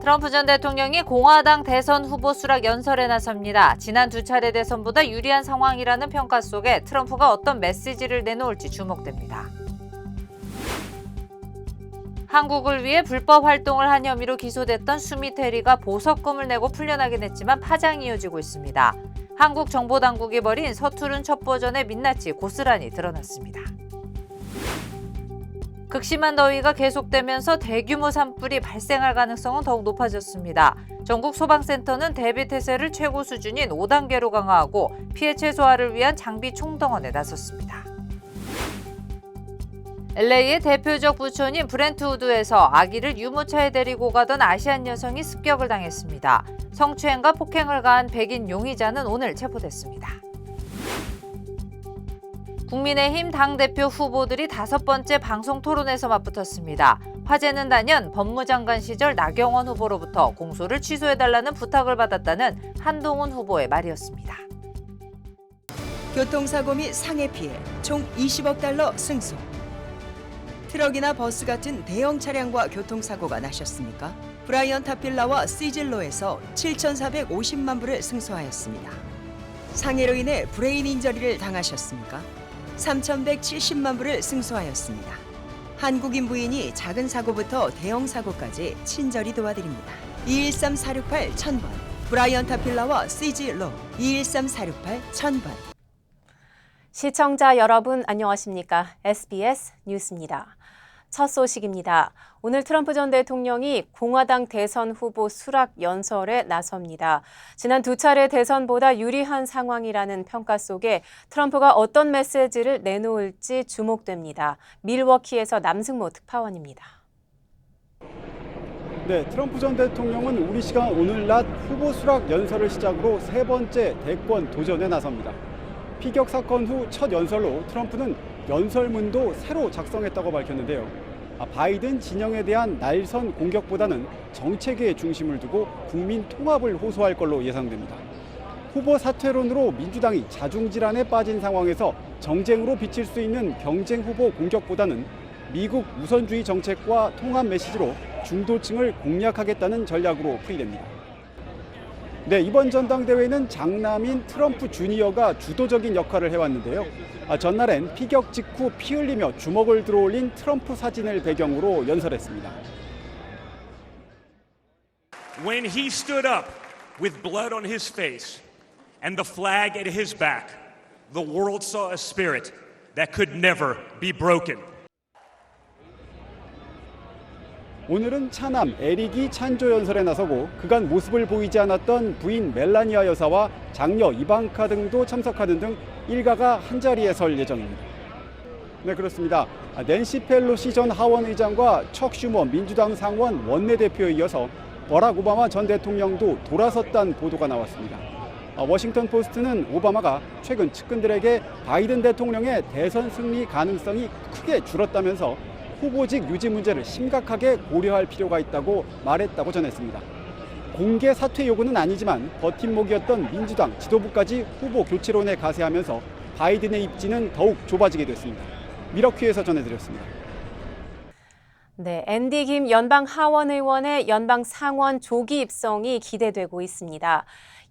트럼프 전 대통령이 공화당 대선 후보 수락 연설에 나섭니다. 지난 두 차례 대선보다 유리한 상황이라는 평가 속에 트럼프가 어떤 메시지를 내놓을지 주목됩니다. 한국을 위해 불법 활동을 한 혐의로 기소됐던 수미 테리가 보석금을 내고 풀려나긴 했지만 파장이 이어지고 있습니다. 한국 정보 당국이 벌인 서투른 첩보전의 민낯이 고스란히 드러났습니다. 극심한 더위가 계속되면서 대규모 산불이 발생할 가능성은 더욱 높아졌습니다. 전국 소방센터는 대비 태세를 최고 수준인 5단계로 강화하고 피해 최소화를 위한 장비 총동원에 나섰습니다. LA의 대표적 부촌인 브렌트우드에서 아기를 유모차에 데리고 가던 아시안 여성이 습격을 당했습니다. 성추행과 폭행을 가한 백인 용의자는 오늘 체포됐습니다. 국민의힘 당대표 후보들이 다섯 번째 방송 토론에서 맞붙었습니다. 화제는 단연 법무장관 시절 나경원 후보로부터 공소를 취소해달라는 부탁을 받았다는 한동훈 후보의 말이었습니다. 교통사고 및 상해 피해 총 20억 달러 승소. 트럭이나 버스 같은 대형 차량과 교통사고가 나셨습니까? 브라이언 타필라와 시질로에서 7,450만 불을 승소하였습니다. 상해로 인해 브레인 인저리를 당하셨습니까? 3,170만 불을 승소하였습니다. 한국인 부인이 작은 사고부터 대형 사고까지 친절히 도와드립니다. 213-468 1000번 브라이언 타필라와 시질로 213-468 1000번 시청자 여러분 안녕하십니까? SBS 뉴스입니다. 첫 소식입니다. 오늘 트럼프 전 대통령이 공화당 대선 후보 수락 연설에 나섭니다. 지난 두 차례 대선보다 유리한 상황이라는 평가 속에 트럼프가 어떤 메시지를 내놓을지 주목됩니다. 밀워키에서 남승모 특파원입니다. 네, 트럼프 전 대통령은 우리 시간 오늘 낮 후보 수락 연설을 시작으로 세 번째 대권 도전에 나섭니다. 피격 사건 후 첫 연설로 트럼프는 연설문도 새로 작성했다고 밝혔는데요. 아, 바이든 진영에 대한 날선 공격보다는 정책에 중심을 두고 국민 통합을 호소할 걸로 예상됩니다. 후보 사퇴론으로 민주당이 자중질환에 빠진 상황에서 정쟁으로 비칠 수 있는 경쟁 후보 공격보다는 미국 우선주의 정책과 통합 메시지로 중도층을 공략하겠다는 전략으로 풀이됩니다. 네, 이번 전당대회는 장남인 트럼프 주니어가 주도적인 역할을 해왔는데요. 아, 전날엔 피격 직후 피 흘리며 주먹을 들어올린 트럼프 사진을 배경으로 연설했습니다. When he stood up with blood on his face and the flag at his back, the world saw a spirit that could never be broken. 오늘은 차남 에릭이 찬조 연설에 나서고 그간 모습을 보이지 않았던 부인 멜라니아 여사와 장녀 이방카 등도 참석하는 등 일가가 한 자리에 설 예정입니다. 네 그렇습니다. 아, 낸시 펠로시 전 하원 의장과 척 슈머 민주당 상원 원내대표에 이어서 버락 오바마 전 대통령도 돌아섰다는 보도가 나왔습니다. 아, 워싱턴 포스트는 오바마가 최근 측근들에게 바이든 대통령의 대선 승리 가능성이 크게 줄었다면서 후보직 유지 문제를 심각하게 고려할 필요가 있다고 말했다고 전했습니다. 공개 사퇴 요구는 아니지만 버팀목이었던 민주당 지도부까지 후보 교체론에 가세하면서 바이든의 입지는 더욱 좁아지게 됐습니다. 미러키에서 전해드렸습니다. 네, 앤디 김 연방 하원 의원의 연방 상원 조기 입성이 기대되고 있습니다.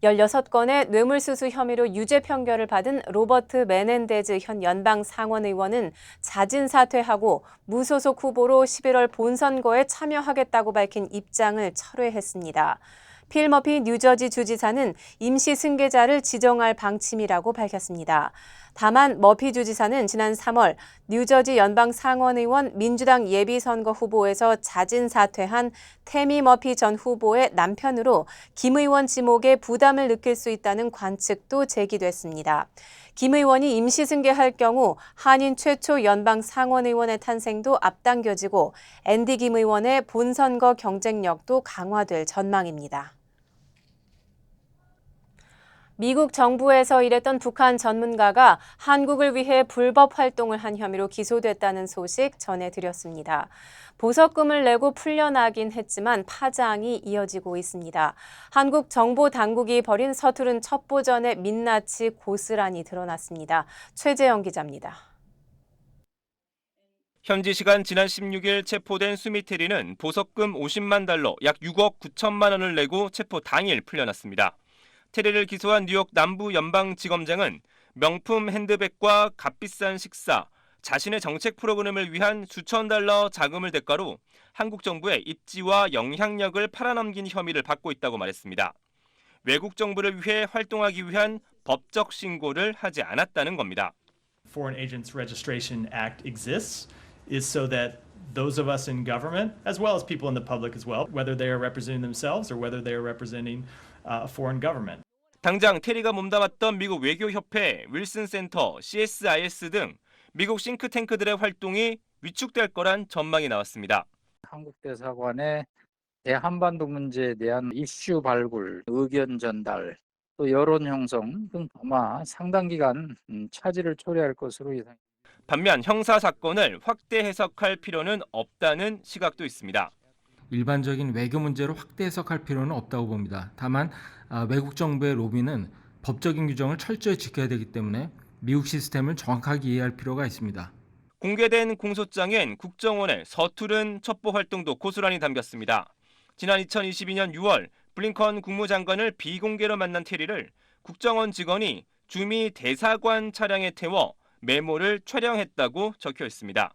16건의 뇌물수수 혐의로 유죄 판결을 받은 로버트 메넨데즈 현 연방 상원 의원은 자진 사퇴하고 무소속 후보로 11월 본선거에 참여하겠다고 밝힌 입장을 철회했습니다. 필 머피 뉴저지 주지사는 임시 승계자를 지정할 방침이라고 밝혔습니다. 다만 머피 주지사는 지난 3월 뉴저지 연방 상원의원 민주당 예비선거 후보에서 자진 사퇴한 태미 머피 전 후보의 남편으로 김 의원 지목에 부담을 느낄 수 있다는 관측도 제기됐습니다. 김 의원이 임시 승계할 경우 한인 최초 연방 상원의원의 탄생도 앞당겨지고 앤디 김 의원의 본선거 경쟁력도 강화될 전망입니다. 미국 정부에서 일했던 북한 전문가가 한국을 위해 불법 활동을 한 혐의로 기소됐다는 소식 전해드렸습니다. 보석금을 내고 풀려나긴 했지만 파장이 이어지고 있습니다. 한국 정보 당국이 벌인 서투른 첩보전의 민낯이 고스란히 드러났습니다. 최재영 기자입니다. 현지 시간 지난 16일 체포된 수미테리는 보석금 50만 달러 약 6억 9천만 원을 내고 체포 당일 풀려났습니다. 테리를 기소한 뉴욕 남부 연방지검장은 명품 핸드백과 값비싼 식사, 자신의 정책 프로그램을 위한 수천 달러 자금을 대가로 한국 정부의 입지와 영향력을 팔아넘긴 혐의를 받고 있다고 말했습니다. 외국 정부를 위해 활동하기 위한 법적 신고를 하지 않았다는 겁니다. Foreign Agents Registration Act exists is so that those of us in government, as well as people in the public as well, whether they are representing themselves or whether they are representing uh, a foreign government, 당장 테리가 몸담았던 미국 외교협회, 윌슨 센터, CSIS 등 미국 싱크탱크들의 활동이 위축될 거란 전망이 나왔습니다. 한국 대사관의 대한반도 문제에 대한 이슈 발굴, 의견 전달, 또 여론 형성 등 아마 상당 기간 음, 차질을 초래할 것으로 예상. 반면 형사 사건을 확대 해석할 필요는 없다는 시각도 있습니다. 일반적인 외교 문제로 확대 해석할 필요는 없다고 봅니다. 다만 아, 외국 정부의 로비는 법적인 규정을 철저히 지켜야 되기 때문에 미국 시스템을 정확하게 이해할 필요가 있습니다. 공개된 공소장엔 국정원의 서투른 첩보 활동도 고스란히 담겼습니다. 지난 2022년 6월 블링컨 국무장관을 비공개로 만난 테리를 국정원 직원이 주미 대사관 차량에 태워 메모를 촬영했다고 적혀 있습니다.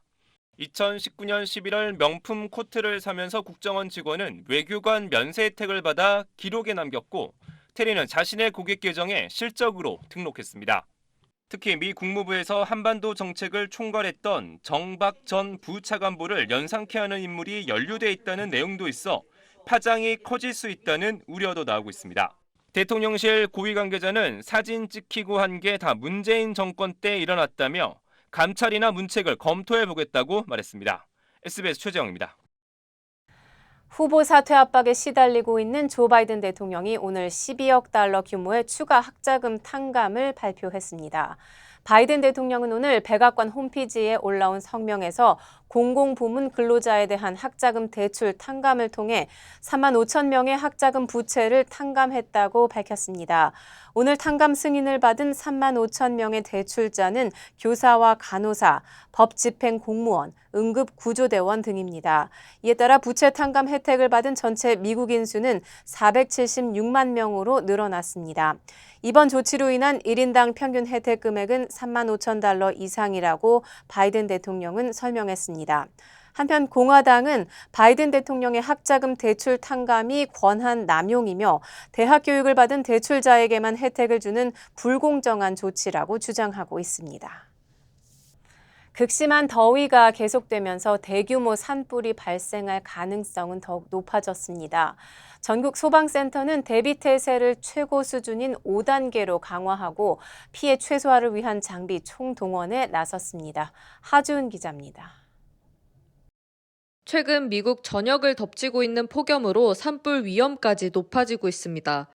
2019년 11월 명품 코트를 사면서 국정원 직원은 외교관 면세 혜택을 받아 기록에 남겼고 테리는 자신의 고객 계정에 실적으로 등록했습니다. 특히 미 국무부에서 한반도 정책을 총괄했던 정박 전 부차관보를 연상케 하는 인물이 연루돼 있다는 내용도 있어 파장이 커질 수 있다는 우려도 나오고 있습니다. 대통령실 고위 관계자는 사진 찍히고 한 게 다 문재인 정권 때 일어났다며 감찰이나 문책을 검토해 보겠다고 말했습니다. SBS 최재영입니다. 후보 사퇴 압박에 시달리고 있는 조 바이든 대통령이 오늘 12억 달러 규모의 추가 학자금 탕감을 발표했습니다. 바이든 대통령은 오늘 백악관 홈페이지에 올라온 성명에서 공공부문 근로자에 대한 학자금 대출 탕감을 통해 3만 5천 명의 학자금 부채를 탕감했다고 밝혔습니다. 오늘 탕감 승인을 받은 3만 5천 명의 대출자는 교사와 간호사, 법집행 공무원, 응급 구조대원 등입니다. 이에 따라 부채 탕감 혜택을 받은 전체 미국인 수는 476만 명으로 늘어났습니다. 이번 조치로 인한 1인당 평균 혜택 금액은 3만 5천 달러 이상이라고 바이든 대통령은 설명했습니다. 한편 공화당은 바이든 대통령의 학자금 대출 탕감이 권한 남용이며 대학 교육을 받은 대출자에게만 혜택을 주는 불공정한 조치라고 주장하고 있습니다. 극심한 더위가 계속되면서 대규모 산불이 발생할 가능성은 더욱 높아졌습니다. 전국 소방센터는 대비 태세를 최고 수준인 5단계로 강화하고 피해 최소화를 위한 장비 총동원에 나섰습니다. 하주은 기자입니다. 최근 미국 전역을 덮치고 있는 폭염으로 산불 위험까지 높아지고 있습니다.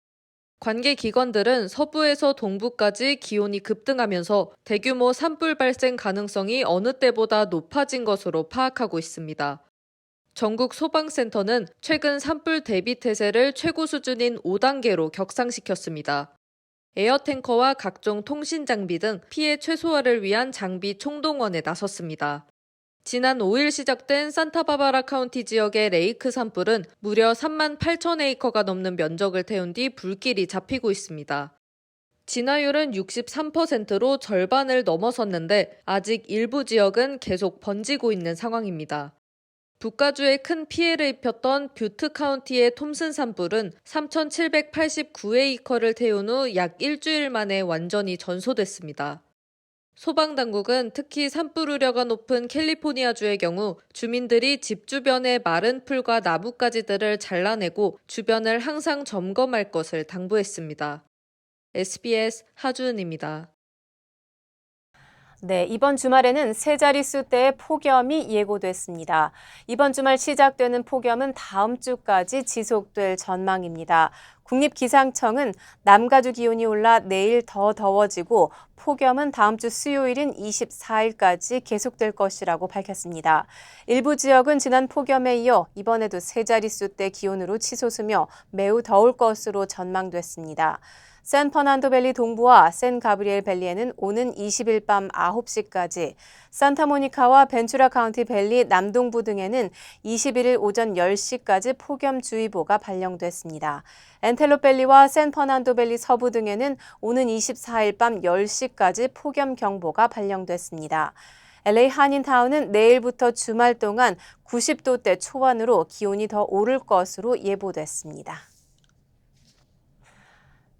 관계 기관들은 서부에서 동부까지 기온이 급등하면서 대규모 산불 발생 가능성이 어느 때보다 높아진 것으로 파악하고 있습니다. 전국 소방센터는 최근 산불 대비 태세를 최고 수준인 5단계로 격상시켰습니다. 에어탱커와 각종 통신 장비 등 피해 최소화를 위한 장비 총동원에 나섰습니다. 지난 5일 시작된 산타바바라 카운티 지역의 레이크 산불은 무려 3만 8천 에이커가 넘는 면적을 태운 뒤 불길이 잡히고 있습니다. 진화율은 63%로 절반을 넘어섰는데 아직 일부 지역은 계속 번지고 있는 상황입니다. 북가주에 큰 피해를 입혔던 뷰트 카운티의 톰슨 산불은 3,789에이커를 태운 후 약 일주일 만에 완전히 전소됐습니다. 소방당국은 특히 산불 우려가 높은 캘리포니아주의 경우 주민들이 집 주변의 마른 풀과 나뭇가지들을 잘라내고 주변을 항상 점검할 것을 당부했습니다. SBS 하주은입니다. 네, 이번 주말에는 세 자릿수 대의 폭염이 예고됐습니다. 이번 주말 시작되는 폭염은 다음 주까지 지속될 전망입니다. 국립기상청은 남가주 기온이 올라 내일 더 더워지고 폭염은 다음 주 수요일인 24일까지 계속될 것이라고 밝혔습니다. 일부 지역은 지난 폭염에 이어 이번에도 세 자릿수대 기온으로 치솟으며 매우 더울 것으로 전망됐습니다. 샌퍼난도밸리 동부와 샌 가브리엘 밸리에는 오는 20일 밤 9시까지, 산타모니카와 벤츄라 카운티 밸리 남동부 등에는 21일 오전 10시까지 폭염주의보가 발령됐습니다. 엔텔로 밸리와 샌퍼난도 밸리 서부 등에는 오는 24일 밤 10시까지 폭염경보가 발령됐습니다. LA 한인타운은 내일부터 주말 동안 90도대 초반으로 기온이 더 오를 것으로 예보됐습니다.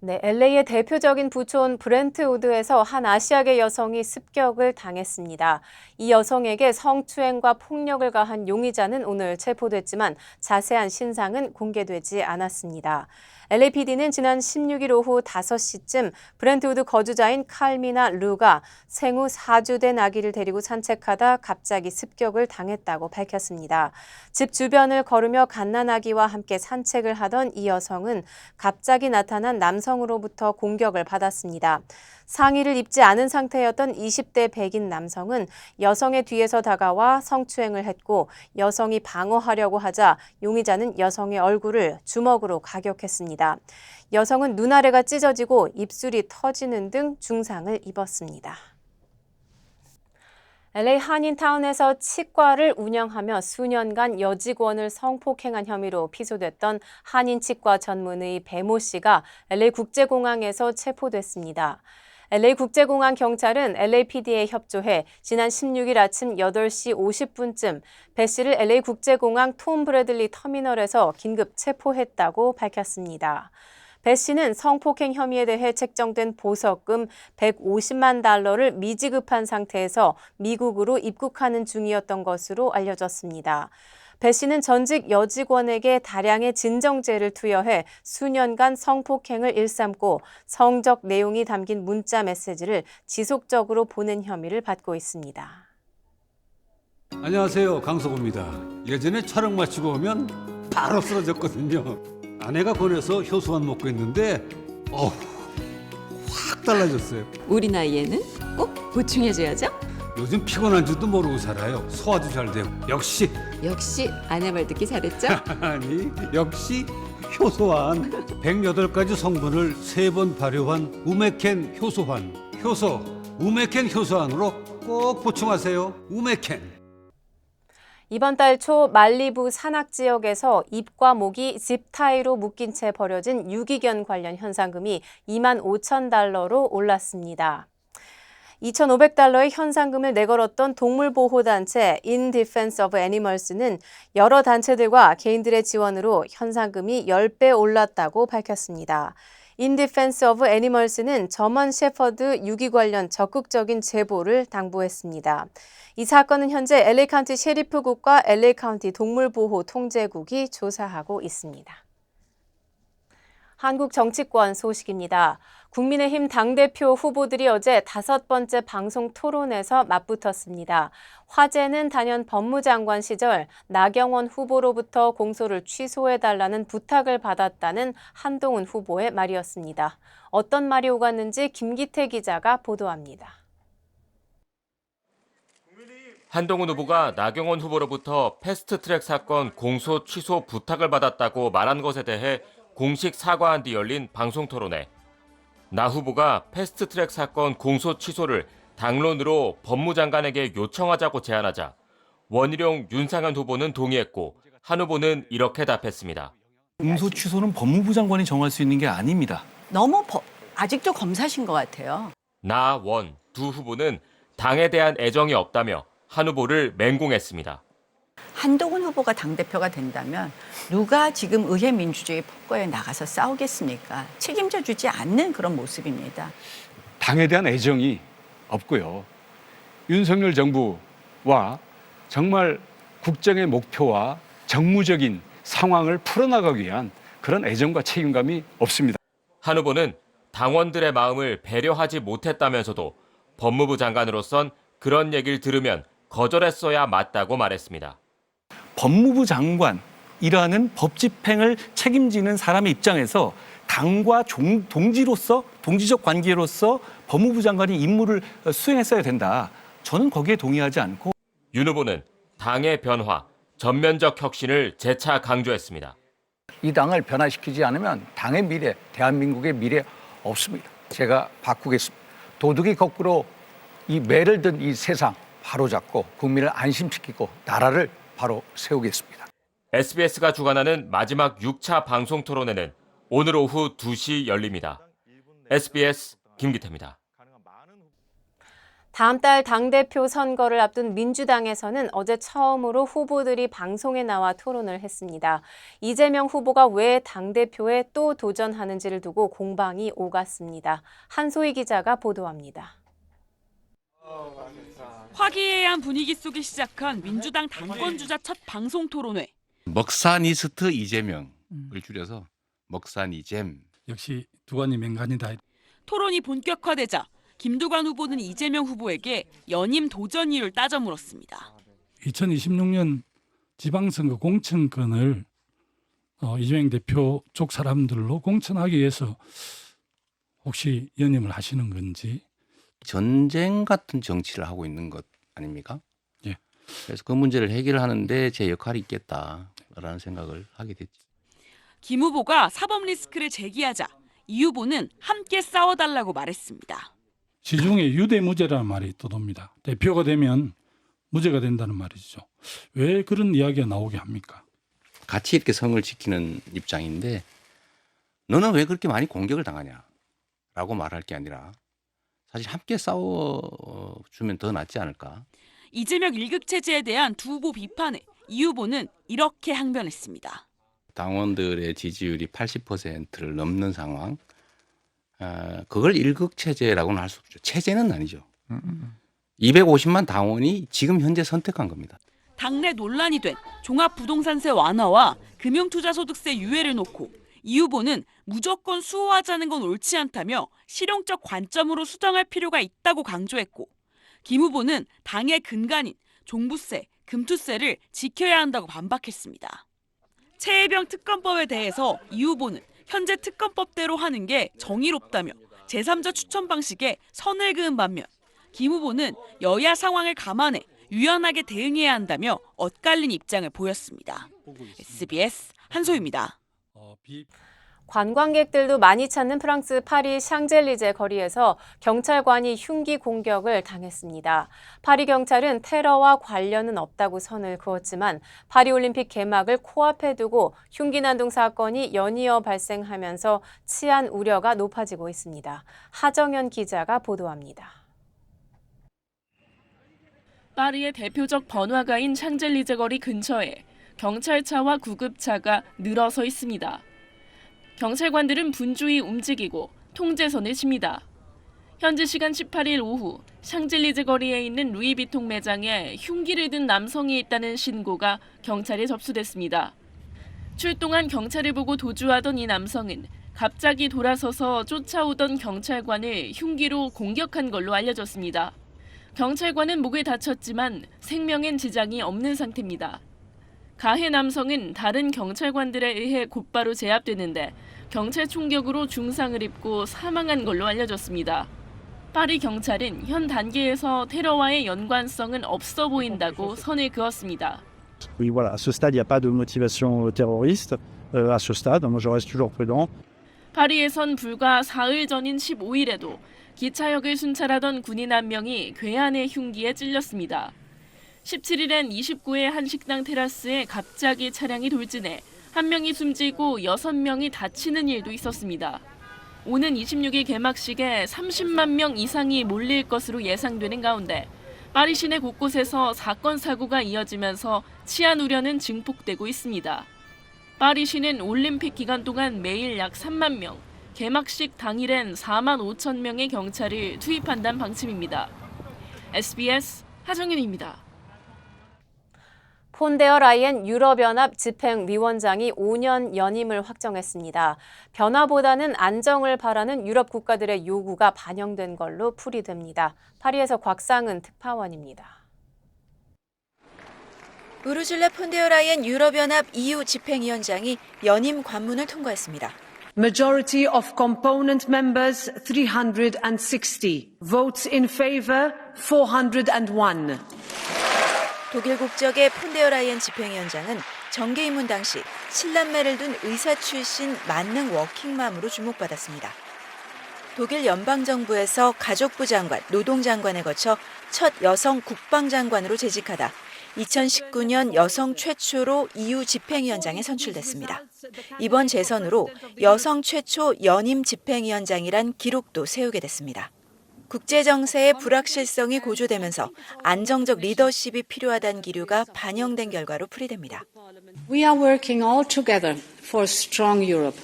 네, LA의 대표적인 부촌 브렌트우드에서 한 아시아계 여성이 습격을 당했습니다. 이 여성에게 성추행과 폭력을 가한 용의자는 오늘 체포됐지만 자세한 신상은 공개되지 않았습니다. LAPD는 지난 16일 오후 5시쯤 브렌트우드 거주자인 칼미나 루가 생후 4주 된 아기를 데리고 산책하다 갑자기 습격을 당했다고 밝혔습니다. 집 주변을 걸으며 갓난 아기와 함께 산책을 하던 이 여성은 갑자기 나타난 남성으로부터 공격을 받았습니다. 상의를 입지 않은 상태였던 20대 백인 남성은 여성의 뒤에서 다가와 성추행을 했고 여성이 방어하려고 하자 용의자는 여성의 얼굴을 주먹으로 가격했습니다. 여성은 눈아래가 찢어지고 입술이 터지는 등 중상을 입었습니다. LA 한인타운에서 치과를 운영하며 수년간 여직원을 성폭행한 혐의로 피소됐던 한인 치과 전문의 배모 씨가 LA 국제공항에서 체포됐습니다. LA 국제공항 경찰은 LAPD에 협조해 지난 16일 아침 8시 50분쯤 배 씨를 LA 국제공항 톰 브래들리 터미널에서 긴급 체포했다고 밝혔습니다. 배 씨는 성폭행 혐의에 대해 책정된 보석금 150만 달러를 미지급한 상태에서 미국으로 입국하는 중이었던 것으로 알려졌습니다. 배 씨는 전직 여직원에게 다량의 진정제를 투여해 수년간 성폭행을 일삼고 성적 내용이 담긴 문자 메시지를 지속적으로 보낸 혐의를 받고 있습니다. 안녕하세요. 강석호입니다. 예전에 촬영 마치고 오면 바로 쓰러졌거든요. 아내가 권해서 효소만 먹고 있는데 어우 확 달라졌어요. 우리 나이에는 꼭 보충해줘야죠. 요즘 피곤한 줄도 모르고 살아요. 소화도 잘 되고. 역시 역시 아내 말 듣기 잘했죠? 아니 역시 효소환 108가지 성분을 세 번 발효한 우메켄 효소환 효소 우메켄 효소환으로 꼭 보충하세요 우메켄 이번 달 초 말리부 산악 지역에서 입과 목이 집타이로 묶인 채 버려진 유기견 관련 현상금이 2만 5천 달러로 올랐습니다. 2,500달러의 현상금을 내걸었던 동물보호단체 In Defense of Animals는 여러 단체들과 개인들의 지원으로 현상금이 10배 올랐다고 밝혔습니다. In Defense of Animals는 점원 셰퍼드 유기 관련 적극적인 제보를 당부했습니다. 이 사건은 현재 LA 카운티 셰리프국과 LA 카운티 동물보호 통제국이 조사하고 있습니다. 한국 정치권 소식입니다. 국민의힘 당대표 후보들이 어제 다섯 번째 방송 토론에서 맞붙었습니다. 화제는 단연 법무장관 시절 나경원 후보로부터 공소를 취소해달라는 부탁을 받았다는 한동훈 후보의 말이었습니다. 어떤 말이 오갔는지 김기태 기자가 보도합니다. 한동훈 후보가 나경원 후보로부터 패스트트랙 사건 공소 취소 부탁을 받았다고 말한 것에 대해 공식 사과한 뒤 열린 방송 토론회. 나 후보가 패스트 트랙 사건 공소 취소를 당론으로 법무장관에게 요청하자고 제안하자 원희룡 윤상현 후보는 동의했고 한 후보는 이렇게 답했습니다. 공소 취소는 법무부 장관이 정할 수 있는 게 아닙니다. 너무 버, 아직도 검사신 것 같아요. 나 원 두 후보는 당에 대한 애정이 없다며 한 후보를 맹공했습니다. 한동훈 후보가 당대표가 된다면 누가 지금 의회 민주주의 폭거에 나가서 싸우겠습니까? 책임져 주지 않는 그런 모습입니다. 당에 대한 애정이 없고요. 윤석열 정부와 정말 국정의 목표와 정무적인 상황을 풀어나가기 위한 그런 애정과 책임감이 없습니다. 한 후보는 당원들의 마음을 배려하지 못했다면서도 법무부 장관으로선 그런 얘기를 들으면 거절했어야 맞다고 말했습니다. 법무부 장관이라는 법 집행을 책임지는 사람의 입장에서 당과 종, 동지로서 동지적 관계로서 법무부 장관이 임무를 수행했어야 된다. 저는 거기에 동의하지 않고 윤 후보는 당의 변화, 전면적 혁신을 재차 강조했습니다. 이 당을 변화시키지 않으면 당의 미래, 대한민국의 미래 없습니다. 제가 바꾸겠습니다. 도둑이 거꾸로 이 매를 든 이 세상 바로 잡고 국민을 안심시키고 나라를 바로 세우겠습니다. SBS가 주관하는 마지막 6차 방송 토론회는 오늘 오후 2시 열립니다. SBS 김기태입니다. 다음 달 당대표 선거를 앞둔 민주당에서는 어제 처음으로 후보들이 방송에 나와 토론을 했습니다. 이재명 후보가 왜 당대표에 또 도전하는지를 두고 공방이 오갔습니다. 한소희 기자가 보도합니다. 화기애애한 분위기 속에 시작한 민주당 당권 주자 첫 방송 토론회. 먹사니스트 이재명을 줄여서 먹사니잼. 역시 두관이 맹간이다. 토론이 본격화되자 김두관 후보는 이재명 후보에게 연임 도전 이유를 따져 물었습니다. 2026년 지방선거 공천권을 어, 이재명 대표 쪽 사람들로 공천하기 위해서 혹시 연임을 하시는 건지 전쟁 같은 정치를 하고 있는 것 아닙니까? 예. 그래서 그 문제를 해결하는데 제 역할이 있겠다라는 생각을 하게 됐죠. 김 후보가 사법 리스크를 제기하자 이 후보는 함께 싸워달라고 말했습니다. 시중에 유대무죄라는 말이 떠돕니다. 대표가 되면 무죄가 된다는 말이죠. 왜 그런 이야기가 나오게 합니까? 같이 이렇게 성을 지키는 입장인데 너는 왜 그렇게 많이 공격을 당하냐? 라고 말할 게 아니라 사실 함께 싸워주면 더 낫지 않을까? 이재명 일극 체제에 대한 두 후보 비판에 이 후보는 이렇게 항변했습니다. 당원들의 지지율이 80%를 넘는 상황, 아, 그걸 일극 체제라고는 할 수 없죠. 체제는 아니죠. 250만 당원이 지금 현재 선택한 겁니다. 당내 논란이 된 종합부동산세 완화와 금융투자소득세 유예를 놓고 이 후보는 무조건 수호하자는 건 옳지 않다며 실용적 관점으로 수정할 필요가 있다고 강조했고 김 후보는 당의 근간인 종부세, 금투세를 지켜야 한다고 반박했습니다. 최혜병 특검법에 대해서 이 후보는 현재 특검법대로 하는 게 정의롭다며 제3자 추천 방식에 선을 그은 반면 김 후보는 여야 상황을 감안해 유연하게 대응해야 한다며 엇갈린 입장을 보였습니다. SBS 한소희입니다. 관광객들도 많이 찾는 프랑스 파리 샹젤리제 거리에서 경찰관이 흉기 공격을 당했습니다. 파리 경찰은 테러와 관련은 없다고 선을 그었지만 파리 올림픽 개막을 코앞에 두고 흉기 난동 사건이 연이어 발생하면서 치안 우려가 높아지고 있습니다. 하정현 기자가 보도합니다. 파리의 대표적 번화가인 샹젤리제 거리 근처에 경찰차와 구급차가 늘어서 있습니다. 경찰관들은 분주히 움직이고 통제선을 칩니다. 현지 시간 18일 오후 샹젤리제 거리에 있는 루이비통 매장에 흉기를 든 남성이 있다는 신고가 경찰에 접수됐습니다. 출동한 경찰을 보고 도주하던 이 남성은 갑자기 돌아서서 쫓아오던 경찰관을 흉기로 공격한 걸로 알려졌습니다. 경찰관은 목에 다쳤지만 생명엔 지장이 없는 상태입니다. 가해 남성은 다른 경찰관들에 의해 곧바로 제압되는데 경찰 총격으로 중상을 입고 사망한 걸로 알려졌습니다. 파리 경찰은 현 단계에서 테러와의 연관성은 없어 보인다고 선을 그었습니다. Oui, voilà, à ce stade, il n'y a pas de motivation terroriste. Euh, à ce stade, moi, je reste toujours prudent. 파리에선 불과 사흘 전인 15일에도 기차역을 순찰하던 군인 한 명이 괴한의 흉기에 찔렸습니다. 17일엔 29의 한 식당 테라스에 갑자기 차량이 돌진해 한 명이 숨지고 6명이 다치는 일도 있었습니다. 오는 26일 개막식에 30만 명 이상이 몰릴 것으로 예상되는 가운데 파리 시내 곳곳에서 사건 사고가 이어지면서 치안 우려는 증폭되고 있습니다. 파리 시는 올림픽 기간 동안 매일 약 3만 명, 개막식 당일엔 4만 5천 명의 경찰을 투입한다는 방침입니다. SBS 하정윤입니다. 폰데어 라이엔 유럽연합 집행위원장이 5년 연임을 확정했습니다. 변화보다는 안정을 바라는 유럽 국가들의 요구가 반영된 걸로 풀이됩니다. 파리에서 곽상은 특파원입니다. 우르줄라 폰데어 라이엔 유럽연합 EU 집행위원장이 연임 관문을 통과했습니다. Majority of component members 360. Votes in favor 401. 독일 국적의 폰데어 라이엔 집행위원장은 정계 입문 당시 신남매를 둔 의사 출신 만능 워킹맘으로 주목받았습니다. 독일 연방정부에서 가족부 장관, 노동장관에 거쳐 첫 여성 국방장관으로 재직하다 2019년 여성 최초로 EU 집행위원장에 선출됐습니다. 이번 재선으로 여성 최초 연임 집행위원장이란 기록도 세우게 됐습니다. 국제 정세의 불확실성이 고조되면서 안정적 리더십이 필요하다는 기류가 반영된 결과로 풀이됩니다. We are working all together for a strong Europe.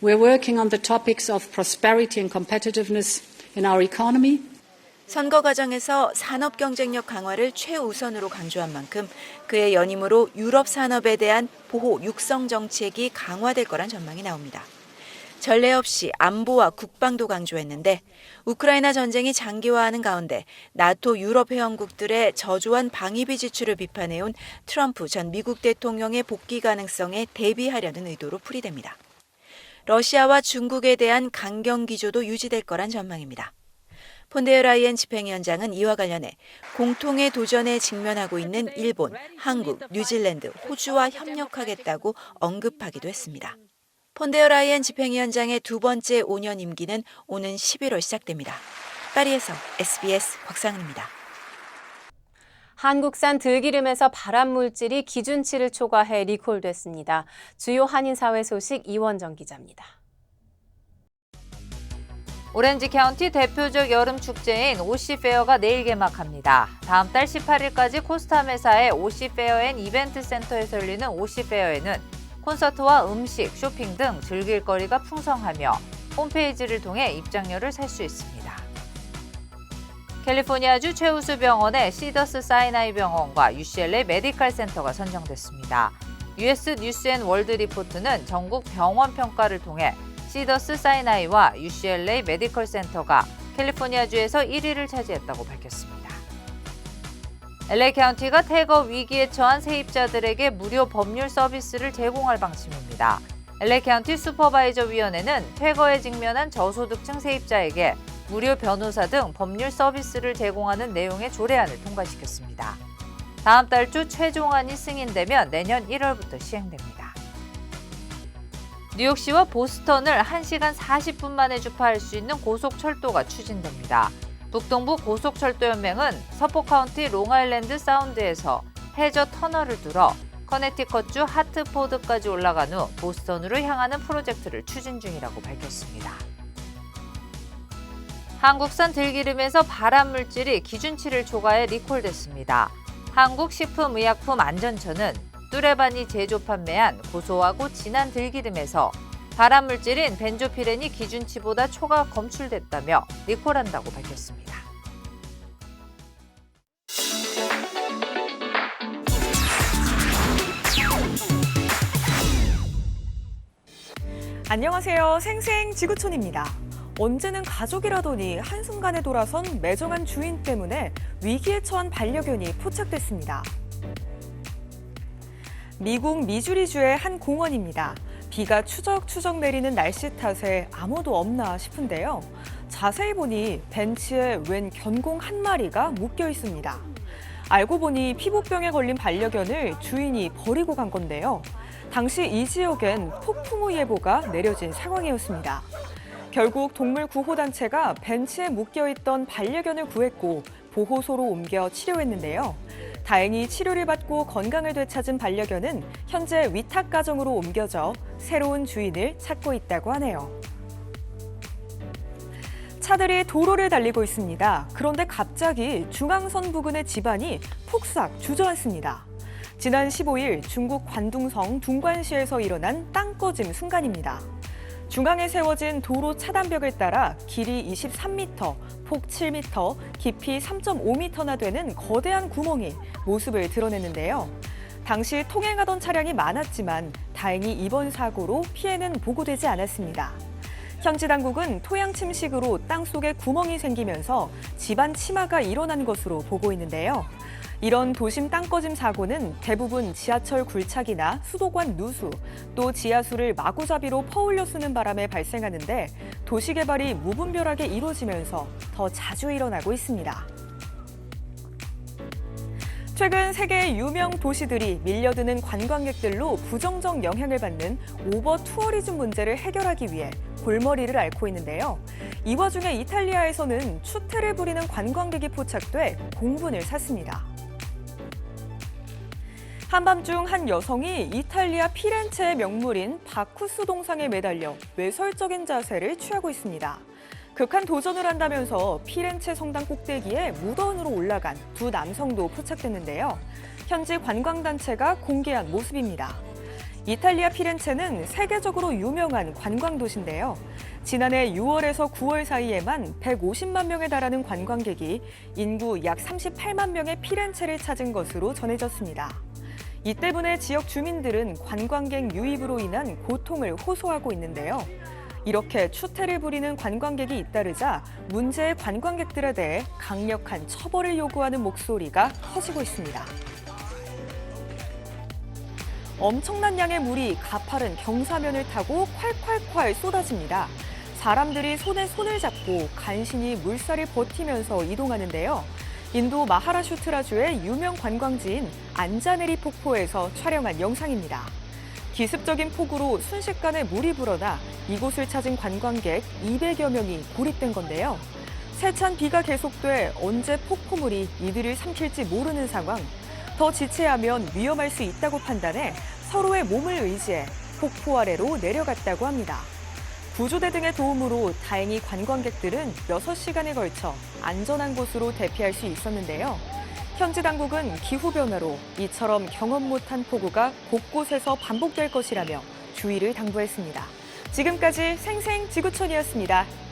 We're working on the topics of prosperity and competitiveness in our economy. 선거 과정에서 산업 경쟁력 강화를 최우선으로 강조한 만큼 그의 연임으로 유럽 산업에 대한 보호 육성 정책이 강화될 거란 전망이 나옵니다. 전례 없이 안보와 국방도 강조했는데 우크라이나 전쟁이 장기화하는 가운데 나토 유럽 회원국들의 저조한 방위비 지출을 비판해온 트럼프 전 미국 대통령의 복귀 가능성에 대비하려는 의도로 풀이됩니다. 러시아와 중국에 대한 강경 기조도 유지될 거란 전망입니다. 폰데어 라이엔 집행위원장은 이와 관련해 공통의 도전에 직면하고 있는 일본, 한국, 뉴질랜드, 호주와 협력하겠다고 언급하기도 했습니다. 폰데어 라이엔 집행위원장의 두 번째 5년 임기는 오는 11월 시작됩니다. 파리에서 SBS 곽상은입니다. 한국산 들기름에서 발암 물질이 기준치를 초과해 리콜됐습니다. 주요 한인 사회 소식 이원정 기자입니다. 오렌지 카운티 대표적 여름 축제인 오시 페어가 내일 개막합니다. 다음 달 18일까지 코스타 메사의 오시 페어 앤 이벤트 센터에서 열리는 오시 페어에는 콘서트와 음식, 쇼핑 등 즐길 거리가 풍성하며 홈페이지를 통해 입장료를 살 수 있습니다. 캘리포니아주 최우수 병원의 시더스 사이나이 병원과 UCLA 메디칼 센터가 선정됐습니다. US 뉴스 앤 월드 리포트는 전국 병원 평가를 통해 시더스 사이나이와 UCLA 메디컬 센터가 캘리포니아주에서 1위를 차지했다고 밝혔습니다. LA 카운티가 태거 위기에 처한 세입자들에게 무료 법률 서비스를 제공할 방침입니다. LA 카운티 슈퍼바이저 위원회는 퇴거에 직면한 저소득층 세입자에게 무료 변호사 등 법률 서비스를 제공하는 내용의 조례안을 통과시켰습니다. 다음 달초 최종안이 승인되면 내년 1월부터 시행됩니다. 뉴욕시와 보스턴을 1시간 40분 만에 주파할 수 있는 고속철도가 추진됩니다. 북동부 고속철도연맹은 서포 카운티 롱아일랜드 사운드에서 해저 터널을 뚫어 커네티컷주 하트포드까지 올라간 후 보스턴으로 향하는 프로젝트를 추진 중이라고 밝혔습니다. 한국산 들기름에서 발암 물질이 기준치를 초과해 리콜됐습니다. 한국식품의약품안전처는 뚜레반이 제조 판매한 고소하고 진한 들기름에서 발암 물질인 벤조피렌이 기준치보다 초과 검출됐다며 리콜한다고 밝혔습니다. 안녕하세요. 생생 지구촌입니다. 언제는 가족이라더니 한순간에 돌아선 매정한 주인 때문에 위기에 처한 반려견이 포착됐습니다. 미국 미주리주의 한 공원입니다. 비가 추적추적 내리는 날씨 탓에 아무도 없나 싶은데요. 자세히 보니 벤치에 웬 견공 한 마리가 묶여 있습니다. 알고 보니 피부병에 걸린 반려견을 주인이 버리고 간 건데요. 당시 이 지역엔 폭풍우 예보가 내려진 상황이었습니다. 결국 동물 구호단체가 벤치에 묶여 있던 반려견을 구했고 보호소로 옮겨 치료했는데요. 다행히 치료를 받고 건강을 되찾은 반려견은 현재 위탁 가정으로 옮겨져 새로운 주인을 찾고 있다고 하네요. 차들이 도로를 달리고 있습니다. 그런데 갑자기 중앙선 부근의 집안이 폭삭 주저앉습니다. 지난 15일 중국 관둥성 둥관시에서 일어난 땅 꺼짐 순간입니다. 중앙에 세워진 도로 차단벽을 따라 길이 23m, 폭 7m, 깊이 3.5m나 되는 거대한 구멍이 모습을 드러냈는데요. 당시 통행하던 차량이 많았지만 다행히 이번 사고로 피해는 보고되지 않았습니다. 현지 당국은 토양 침식으로 땅 속에 구멍이 생기면서 집안 침하가 일어난 것으로 보고 있는데요. 이런 도심 땅꺼짐 사고는 대부분 지하철 굴착이나 수도관 누수, 또 지하수를 마구잡이로 퍼올려 쓰는 바람에 발생하는데 도시 개발이 무분별하게 이루어지면서 더 자주 일어나고 있습니다. 최근 세계의 유명 도시들이 밀려드는 관광객들로 부정적 영향을 받는 오버 투어리즘 문제를 해결하기 위해 골머리를 앓고 있는데요. 이 와중에 이탈리아에서는 추태를 부리는 관광객이 포착돼 공분을 샀습니다. 한밤중 한 여성이 이탈리아 피렌체의 명물인 바쿠스 동상에 매달려 외설적인 자세를 취하고 있습니다. 극한 도전을 한다면서 피렌체 성당 꼭대기에 무던으로 올라간 두 남성도 포착됐는데요. 현지 관광단체가 공개한 모습입니다. 이탈리아 피렌체는 세계적으로 유명한 관광 도시인데요. 지난해 6월에서 9월 사이에만 150만 명에 달하는 관광객이 인구 약 38만 명의 피렌체를 찾은 것으로 전해졌습니다. 이 때문에 지역 주민들은 관광객 유입으로 인한 고통을 호소하고 있는데요. 이렇게 추태를 부리는 관광객이 잇따르자 문제의 관광객들에 대해 강력한 처벌을 요구하는 목소리가 커지고 있습니다. 엄청난 양의 물이 가파른 경사면을 타고 콸콸콸 쏟아집니다. 사람들이 손에 손을 잡고 간신히 물살을 버티면서 이동하는데요. 인도 마하라슈트라주의 유명 관광지인 안자네리 폭포에서 촬영한 영상입니다. 기습적인 폭우로 순식간에 물이 불어나 이곳을 찾은 관광객 200여 명이 고립된 건데요. 세찬 비가 계속돼 언제 폭포물이 이들을 삼킬지 모르는 상황. 더 지체하면 위험할 수 있다고 판단해 서로의 몸을 의지해 폭포 아래로 내려갔다고 합니다. 구조대 등의 도움으로 다행히 관광객들은 6시간에 걸쳐 안전한 곳으로 대피할 수 있었는데요. 현지 당국은 기후변화로 이처럼 경험 못한 폭우가 곳곳에서 반복될 것이라며 주의를 당부했습니다. 지금까지 생생 지구촌이었습니다.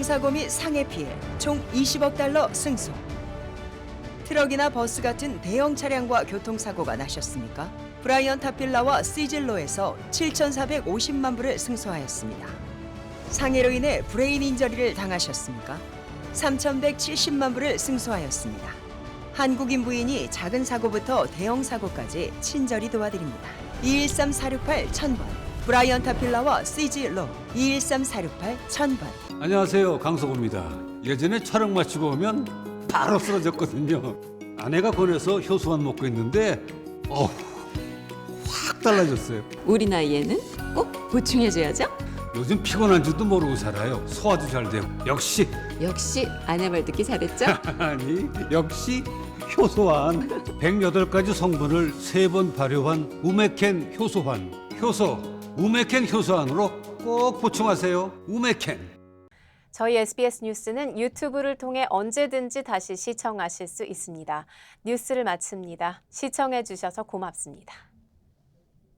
교통사고 및 상해 피해 총 20억 달러 승소. 트럭이나 버스 같은 대형 차량과 교통사고가 나셨습니까? 브라이언 타필라와 시즐로에서 7,450만 불을 승소하였습니다. 상해로 인해 브레인 인저리를 당하셨습니까? 3,170만 불을 승소하였습니다. 한국인 부인이 작은 사고부터 대형 사고까지 친절히 도와드립니다. 213-468-1000번 브라이언 타필라와 시즐로 213-468-1000번 안녕하세요 강석호입니다. 예전에 촬영 마치고 오면 바로 쓰러졌거든요. 아내가 권해서 효소만 먹고 있는데 어우 확 달라졌어요. 우리 나이에는 꼭 보충해줘야죠. 요즘 피곤한 줄도 모르고 살아요. 소화도 잘 되고 역시 역시 아내 말 듣기 잘했죠? 아니 역시 효소환 108가지 성분을 세 번 발효한 우메켄 효소환 효소 우메켄 효소환으로 꼭 보충하세요. 우메켄 저희 SBS 뉴스는 유튜브를 통해 언제든지 다시 시청하실 수 있습니다. 뉴스를 마칩니다. 시청해 주셔서 고맙습니다.